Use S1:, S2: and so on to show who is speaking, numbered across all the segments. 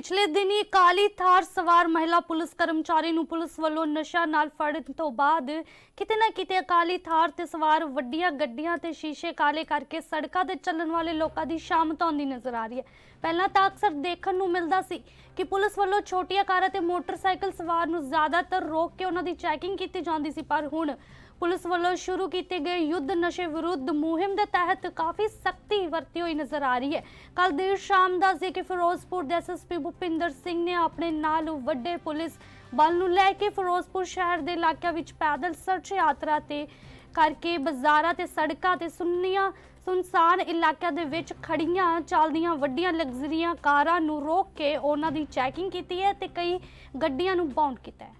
S1: ਪਿਛਲੇ ਦਿਨੀ ਕਾਲੀ ਥਾਰ ਸਵਾਰ ਮਹਿਲਾ ਪੁਲਿਸ ਕਰਮਚਾਰੀ ਨੂੰ ਪੁਲਿਸ ਵੱਲੋਂ ਨਸ਼ਾ ਨਾਲ ਫੜਨ ਤੋਂ ਬਾਅਦ ਕਿਤੇ ਨਾ ਕਿਤੇ ਅਕਾਲੀ ਥਾਰ ਤੇ ਸਵਾਰ ਵੱਡੀਆਂ ਗੱਡੀਆਂ ਤੇ ਸ਼ੀਸ਼ੇ ਕਾਲੇ ਕਰਕੇ ਸੜਕਾਂ ਤੇ ਚੱਲਣ ਵਾਲੇ ਲੋਕਾਂ ਦੀ ਸ਼ਾਮਤ ਆਉਂਦੀ ਨਜ਼ਰ ਆ ਰਹੀ ਹੈ। ਪਹਿਲਾਂ ਤਾਂ ਅਕਸਰ ਦੇਖਣ ਨੂੰ ਮਿਲਦਾ ਸੀ ਕਿ ਪੁਲਿਸ ਵੱਲੋਂ ਛੋਟੀਆਂ ਕਾਰਾਂ ਤੇ ਮੋਟਰਸਾਈਕਲ ਸਵਾਰ ਨੂੰ ਜ਼ਿਆਦਾਤਰ ਰੋਕ ਕੇ ਉਹਨਾਂ ਦੀ ਚੈਕਿੰਗ ਕੀਤੀ ਜਾਂਦੀ ਸੀ, ਪਰ ਹੁਣ ਪੁਲਿਸ ਵੱਲੋਂ ਸ਼ੁਰੂ ਕੀਤੇ ਗਏ ਯੁੱਧ ਨਸ਼ੇ ਵਿਰੁੱਧ ਮੁਹਿੰਮ ਦੇ ਤਹਿਤ ਕਾਫੀ ਸਖਤੀ ਵਰਤੀ ਹੋਈ ਨਜ਼ਰ ਆ ਰਹੀ ਹੈ। ਕੱਲ ਦੇਰ ਸ਼ਾਮ ਦਾ ਸੀ ਕਿ ਫਿਰੋਜ਼ਪੁਰ ਦੇ ਐਸਐਸਪੀ ਭੁਪਿੰਦਰ ਸਿੰਘ ਨੇ ਆਪਣੇ ਨਾਲ ਵੱਡੇ ਪੁਲਿਸ ਬਲ ਨੂੰ ਲੈ ਕੇ ਫਿਰੋਜ਼ਪੁਰ ਸ਼ਹਿਰ ਦੇ ਇਲਾਕਿਆਂ ਵਿੱਚ ਪੈਦਲ ਸਰਚ ਯਾਤਰਾ ਤੇ ਕਰਕੇ ਬਾਜ਼ਾਰਾਂ ਤੇ ਸੜਕਾਂ ਤੇ ਸੁੰਨੀਆਂ ਸੁਨਸਾਨ ਇਲਾਕਿਆਂ ਦੇ ਵਿੱਚ ਖੜੀਆਂ ਚੱਲਦੀਆਂ ਵੱਡੀਆਂ ਲਗਜ਼ਰੀਆਂ ਕਾਰਾਂ ਨੂੰ ਰੋਕ ਕੇ ਉਹਨਾਂ ਦੀ ਚੈਕਿੰਗ ਕੀਤੀ ਹੈ ਤੇ ਕਈ ਗੱਡੀਆਂ ਨੂੰ ਬਾਉਂਡ ਕੀਤਾ ਹੈ।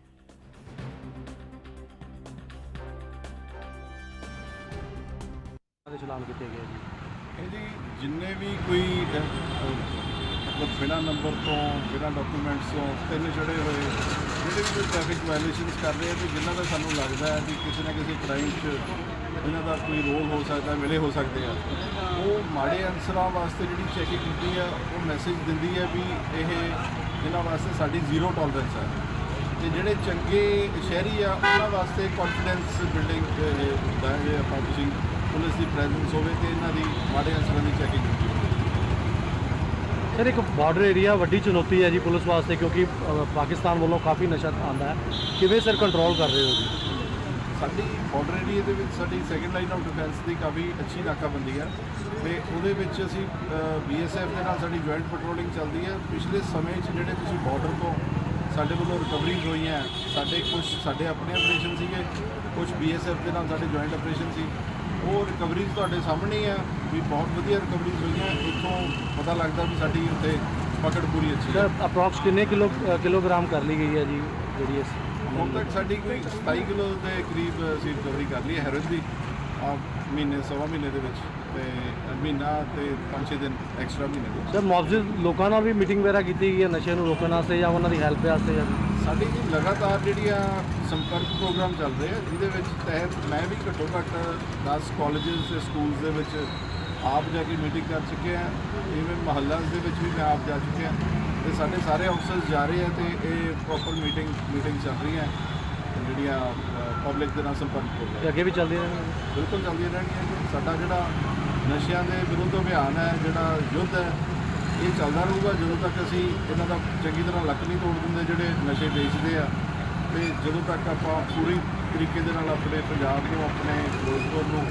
S2: ਦੇ ਚਲਾਨ ਕੀਤੇ ਗਏ ਜੀ।
S3: ਇਹਦੀ ਜਿੰਨੇ ਵੀ ਕੋਈ ਮਤਲਬ ਬਿਨਾਂ ਨੰਬਰ ਤੋਂ, ਬਿਨਾਂ ਡਾਕੂਮੈਂਟਸ ਤੋਂ ਤਿੰਨ ਚੜੇ ਹੋਏ ਜਿਹੜੇ ਵੀ ਟ੍ਰੈਫਿਕ ਵਾਇਲੇਸ਼ਨਸ ਕਰ ਰਹੇ ਆ ਤੇ ਜਿਨ੍ਹਾਂ ਦਾ ਸਾਨੂੰ ਲੱਗਦਾ ਹੈ ਕਿ ਕਿਸੇ ਨਾ ਕਿਸੇ ਕ੍ਰਾਈਮ 'ਚ ਇਹਨਾਂ ਦਾ ਕੋਈ ਰੋਲ ਹੋ ਸਕਦਾ, ਮਿਲੇ ਹੋ ਸਕਦੇ ਆ। ਉਹ ਮਾੜੇ ਅਨਸਰਾਂ ਵਾਸਤੇ ਜਿਹੜੀ ਚੈਕਿੰਗ ਕੀਤੀ ਆ, ਉਹ ਮੈਸੇਜ ਦਿੰਦੀ ਹੈ ਵੀ ਇਹ ਇਹਨਾਂ ਵਾਸਤੇ ਸਾਡੀ ਜ਼ੀਰੋ ਟੋਲਰੈਂਸ ਹੈ ਤੇ ਜਿਹੜੇ ਚੰਗੇ ਸ਼ਹਿਰੀ ਆ, ਉਹਨਾਂ ਵਾਸਤੇ ਕੌਨਫੀਡੈਂਸ ਬਿਲਡਿੰਗ ਹੁੰਦਾ ਹੈ ਜੇ ਆਪਾਂ ਤੁਸੀਂ ਪੁਲਿਸ ਦੀ ਪ੍ਰੈਜ਼ੈਂਸ ਹੋਵੇ ਤੇ ਇਹਨਾਂ ਦੀ ਮਾੜੇ ਅਨਸਰਾਂ ਦੀ ਚੈਕਿੰਗ ਕੀਤੀ ਹੋਵੇ
S2: ਸਰ, ਇੱਕ ਬਾਰਡਰ ਏਰੀਆ ਵੱਡੀ ਚੁਣੌਤੀ ਹੈ ਜੀ ਪੁਲਿਸ ਵਾਸਤੇ ਕਿਉਂਕਿ ਪਾਕਿਸਤਾਨ ਵੱਲੋਂ ਕਾਫੀ ਨਸ਼ਾ ਆਉਂਦਾ ਹੈ। ਕਿਵੇਂ ਸਰ ਕੰਟਰੋਲ ਕਰ ਰਹੇ ਹੋ ਜੀ?
S3: ਸਾਡੀ ਬਾਰਡਰ ਏਰੀਆ ਦੇ ਵਿੱਚ ਸਾਡੀ ਸੈਕੰਡ ਲਾਈਨ ਆਫ ਡਿਫੈਂਸ ਦੀ ਕਾਫੀ ਅੱਛੀ ਨਾਕਾਬੰਦੀ ਹੈ ਤੇ ਉਹਦੇ ਵਿੱਚ ਅਸੀਂ ਬੀਐਸਐਫ ਦੇ ਨਾਲ ਸਾਡੀ ਜੁਆਇੰਟ ਪੈਟਰੋਲਿੰਗ ਚੱਲਦੀ ਹੈ। ਪਿਛਲੇ ਸਮੇਂ 'ਚ ਜਿਹੜੇ ਤੁਸੀਂ ਬਾਰਡਰ ਤੋਂ ਸਾਡੇ ਵੱਲੋਂ ਰਿਕਵਰੀਜ਼ ਹੋਈਆਂ, ਸਾਡੇ ਕੁਝ ਸਾਡੇ ਆਪਣੇ ਆਪਰੇਸ਼ਨ ਸੀਗੇ ਕੁਝ ਬੀਐਸਐਫ ਦੇ ਨਾਲ ਸਾਡੇ ਜੁਆਇੰਟ ਆਪਰੇਸ਼ਨ ਸੀ। ਉਹ ਰਿਕਵਰੀਜ਼ ਤੁਹਾਡੇ ਸਾਹਮਣੇ ਆ ਵੀ ਬਹੁਤ ਵਧੀਆ ਰਿਕਵਰੀਜ਼ ਹੋਈਆਂ। ਇੱਥੋਂ ਪਤਾ ਲੱਗਦਾ ਵੀ ਸਾਡੀ ਉੱਥੇ ਪਕੜ ਪੂਰੀ ਅੱਛੀ ਹੈ
S2: ਸਰ ਅਪਰੋਕਸ ਕਿੰਨੇ ਕਿਲੋ ਕਿਲੋਗ੍ਰਾਮ ਕਰ ਲਈ ਗਈ ਹੈ ਜੀ ਜਿਹੜੀ ਇਸ
S3: ਹੁਣ ਤੱਕ ਸਾਡੀ ਕੋਈ 27 ਕਿਲੋ ਦੇ ਕਰੀਬ ਅਸੀਂ ਰਿਕਵਰੀ ਕਰ ਲਈ ਹੈ ਹੈਰੋਇਨ ਦੀ ਆ ਮਹੀਨੇ ਸਵਾ ਮਹੀਨੇ ਦੇ ਵਿੱਚ ਤੇ ਮਹੀਨਾ ਤੇ 5-6 ਦਿਨ ਐਕਸਟਰਾ ਮਹੀਨੇ ਦੇ
S2: ਸਰ ਮੌਜੂਦ ਲੋਕਾਂ ਨਾਲ ਵੀ ਮੀਟਿੰਗ ਵਗੈਰਹ ਕੀਤੀ ਗਈ ਹੈ ਨਸ਼ੇ ਨੂੰ ਰੋਕਣ ਵਾਸਤੇ ਜਾਂ ਉਹਨਾਂ ਦੀ ਹੈਲਪ ਵਾਸਤੇ ਜਾਂ
S3: ਸਾਡੀ ਜੀ ਲਗਾਤਾਰ ਜਿਹੜੀਆਂ ਸੰਪਰਕ ਪ੍ਰੋਗਰਾਮ ਚੱਲ ਰਹੇ ਆ ਜਿਹਦੇ ਵਿੱਚ ਤਹਿਤ ਮੈਂ ਵੀ ਘੱਟੋ ਘੱਟ 10 ਕਾਲਜਸ ਤੇ ਸਕੂਲਸ ਦੇ ਵਿੱਚ ਆਪ ਜਾ ਕੇ ਮੀਟਿੰਗ ਕਰ ਚੁੱਕੇ ਆ ਇਵੇਂ ਮਹੱਲਾ ਦੇ ਵਿੱਚ ਵੀ ਮੈਂ ਆਪ ਜਾ ਚੁੱਕਿਆ ਤੇ ਸਾਡੇ ਸਾਰੇ ਅਫਸਰਸ ਜਾ ਰਹੇ ਆ ਤੇ ਇਹ ਪ੍ਰੋਪਰ ਮੀਟਿੰਗ ਮੀਟਿੰਗ ਚੱਲ ਰਹੀਆਂ ਤੇ ਜਿਹੜੀਆਂ ਪਬਲਿਕ ਦੇ ਨਾਲ ਸੰਪਰਕ ਪ੍ਰੋਗਰਾਮ
S2: ਅੱਗੇ ਵੀ ਚੱਲਦੀ ਰਹਿਣਗੇ
S3: ਬਿਲਕੁਲ ਚੱਲਦੀਆਂ ਰਹਿਣਗੀਆਂ ਸਾਡਾ ਜਿਹੜਾ ਨਸ਼ਿਆਂ ਦੇ ਵਿਰੁੱਧ ਅਭਿਆਨ ਹੈ ਜਿਹੜਾ ਯੁੱਧ ਹੈ ਇਹ ਚੱਲਦਾ ਰਹੂਗਾ ਜਦੋਂ ਤੱਕ ਅਸੀਂ ਇਹਨਾਂ ਦਾ ਚੰਗੀ ਤਰ੍ਹਾਂ ਲੱਕ ਨਹੀਂ ਤੋੜ ਦਿੰਦੇ ਜਿਹੜੇ ਨਸ਼ੇ ਵੇਚਦੇ ਆ। ਤੇ ਜਦੋਂ ਤੱਕ ਆਪਾਂ ਪੂਰੀ ਤਰੀਕੇ ਦੇ ਨਾਲ ਆਪਣੇ ਪੰਜਾਬ ਨੂੰ ਆਪਣੇ ਫਿਰੋਜ਼ਪੁਰ ਨੂੰ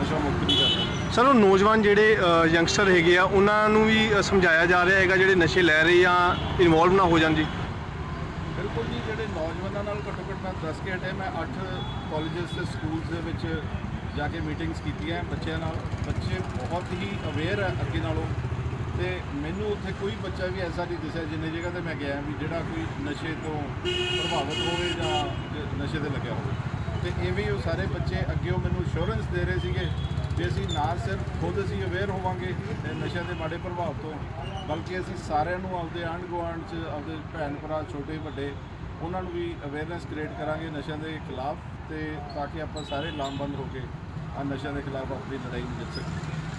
S3: ਨਸ਼ਾ ਮੁਕਤ ਨਹੀਂ ਕਰਦੇ
S4: ਸਰ ਉਹ ਨੌਜਵਾਨ ਜਿਹੜੇ ਯੰਗਸਟਰ ਹੈਗੇ ਆ ਉਹਨਾਂ ਨੂੰ ਵੀ ਸਮਝਾਇਆ ਜਾ ਰਿਹਾ ਹੈਗਾ ਜਿਹੜੇ ਨਸ਼ੇ ਲੈ ਰਹੇ ਆ ਇਨਵੋਲਵ ਨਾ ਹੋ ਜਾਣ ਜੀ।
S3: ਬਿਲਕੁਲ ਜੀ ਜਿਹੜੇ ਨੌਜਵਾਨਾਂ ਨਾਲ ਘੱਟੋ ਘੱਟ ਮੈਂ ਦੱਸ ਕੇ ਹਟਿਆ ਮੈਂ 8 ਕਾਲਜਸ ਤੇ ਸਕੂਲਸ ਦੇ ਵਿੱਚ ਜਾ ਕੇ ਮੀਟਿੰਗਸ ਕੀਤੀਆਂ ਬੱਚਿਆਂ ਨਾਲ। ਬੱਚੇ ਬਹੁਤ ਹੀ ਅਵੇਅਰ ਹੈ ਅੱਗੇ ਨਾਲੋਂ। ਤੇ ਮੈਨੂੰ ਉੱਥੇ ਕੋਈ ਬੱਚਾ ਵੀ ਐਸਾ ਨਹੀਂ ਦਿਸਿਆ, ਜਿੰਨੇ ਜਗ੍ਹਾ ਤੇ ਮੈਂ ਗਿਆ ਵੀ ਜਿਹੜਾ ਕੋਈ ਨਸ਼ੇ ਤੋਂ ਪ੍ਰਭਾਵਿਤ ਹੋਵੇ ਜਾਂ ਨਸ਼ੇ ਤੇ ਲੱਗਿਆ ਹੋਵੇ। ਤੇ ਇਵੇਂ ਉਹ ਸਾਰੇ ਬੱਚੇ ਅੱਗੇ ਉਹ ਮੈਨੂੰ ਅਸ਼ੋਰੈਂਸ ਦੇ ਰਹੇ ਸੀਗੇ ਕਿ ਅਸੀਂ ਨਾ ਸਿਰਫ ਖੁਦ ਅਸੀਂ ਅਵੇਅਰ ਹੋਵਾਂਗੇ ਨਸ਼ਿਆਂ ਦੇ ਮਾੜੇ ਪ੍ਰਭਾਵ ਤੋਂ, ਬਲਕਿ ਅਸੀਂ ਸਾਰਿਆਂ ਨੂੰ ਆਪਦੇ ਆਂਢ ਗੁਆਂਢ 'ਚ, ਆਪਦੇ ਭੈਣ ਭਰਾ ਛੋਟੇ, ਵੱਡੇ, ਉਹਨਾਂ ਨੂੰ ਵੀ ਅਵੇਅਰਨੈਸ ਕ੍ਰੀਏਟ ਕਰਾਂਗੇ ਨਸ਼ਿਆਂ ਦੇ ਖਿਲਾਫ ਤੇ ਤਾਂ ਕਿ ਆਪਾਂ ਸਾਰੇ ਲਾਮਬੰਦ ਹੋ ਕੇ ਆ ਨਸ਼ਿਆਂ ਦੇ ਖਿਲਾਫ ਆਪਣੀ ਲੜਾਈ ਨੂੰ ਜਿੱਤ ਸਕੀਏ।